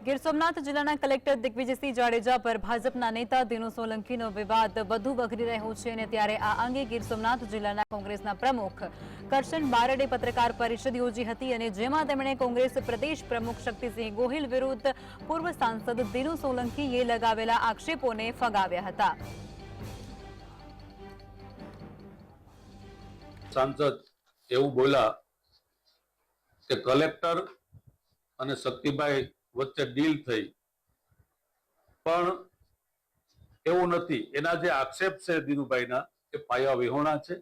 ગીર સોમનાથ જિલ્લાના કલેક્ટર દિગ્વિજયસિંહ જાડેજા પર ભાજપના નેતા દિનુ સોલંકીનો વિવાદ વધુ વકરી રહ્યો છે અને ત્યારે આ અંગે ગીર સોમનાથ જિલ્લાના કોંગ્રેસના પ્રમુખ કરશન બારડે પત્રકાર પરિષદ યોજી હતી અને જેમાં તેમણે કોંગ્રેસ પ્રદેશ પ્રમુખ શક્તિસિંહ ગોહિલ વિરુદ્ધ પૂર્વ સાંસદ દિનુ સોલંકીએ લગાવેલા આક્ષેપોને ફગાવ્યા હતા. સાંસદ એવું બોલા કે કલેક્ટર અને શક્તિભાઈ વચ્ચે ડીલ થઈ. પણ એવું નથી. એના જે આક્ષેપ છે ધીરુભાઈના, એ પાયા વિહોણા છે.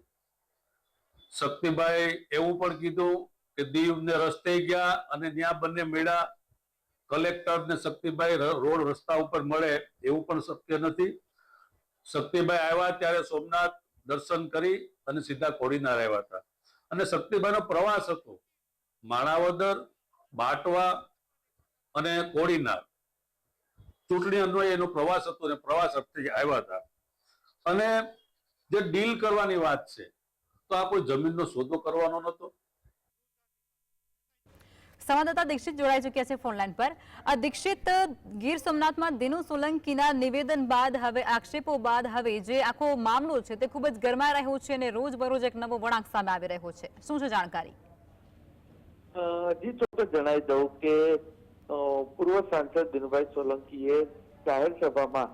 શક્તિભાઈ એવું પણ કીધું કે દીવ ને રસ્તે ગયા અને ત્યાં બંને મેળા કલેક્ટર ને શક્તિભાઈ રોડ રસ્તા ઉપર મળે એવું પણ શક્ય નથી. શક્તિભાઈ આવ્યા ત્યારે સોમનાથ દર્શન કરી અને સીધા કોડીનાર આવ્યા હતા. અને શક્તિભાઈનો પ્રવાસ હતો. માણાવદર, બાટવા અને કોડીનાર. ચૂંટણી અન્વયે એનો પ્રવાસ હતો અને પ્રવાસ અર્થે આવ્યા હતા. અને જે ડીલ કરવાની વાત છે તો આ કોઈ જમીનનો સોદો કરવાનો નહોતો. સંવાદદાતા દીક્ષિત જોડાઈ ચૂક્યા છે ફોનલાઈન પર. આ દીક્ષિત ગીર સોમનાથમાં દિનુ સોલંકીના નિવેદન બાદ હવે આક્ષેપો બાદ હવે જે આખો મામલો છે તે ખૂબ જ ગરમા રહ્યો છે અને રોજબરોજ એક નવો વળાંક સામે આવી રહ્યો છે. શું છે જાણકારી? અ, જી ચોક્કસ જણાવી દઉં કે પૂર્વ સાંસદ દિનુભાઈ સોલંકીએ જાહેર સભામાં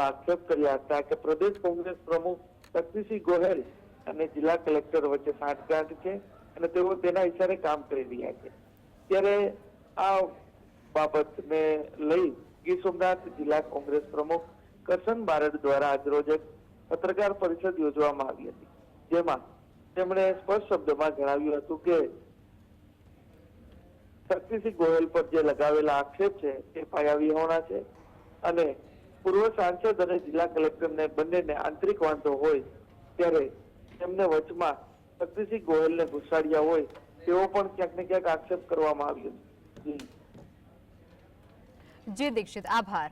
આક્ષેપ કર્યા હતા કે પ્રદેશ કોંગ્રેસ પ્રમુખ શક્તિસિંહ ગોહેલ અને જિલ્લા કલેક્ટર વચ્ચે સાંઠગાંઠ છે અને તેઓ તેના ઇશારે કામ કરી રહ્યા છે. ત્યારે આ બાબતને લઈ ગીર સોમનાથ જિલ્લા કોંગ્રેસ પ્રમુખ કરશન બારડ દ્વારા આજરોજ એક પત્રકાર પરિષદ યોજવામાં આવી હતી. જેમાં તેમણે સ્પષ્ટ શબ્દમાં જણાવ્યું હતું કે શક્તિસિંહ ગોયલ પર જે લગાવેલા આક્ષેપ છે, એ પાયા વિહોણા છે. અને પૂર્વ સાંસદ અને જિલ્લા કલેક્ટરને બંનેને આંતરિક વાંધો હોય, ત્યારે તેમને વચમાં શક્તિસિંહ ગોયલને ઘુસાડ્યા હોય, તેવો પણ ક્યાંક ને ક્યાંક આક્ષેપ કરવામાં આવ્યો છે. જી દીક્ષિત, આભાર.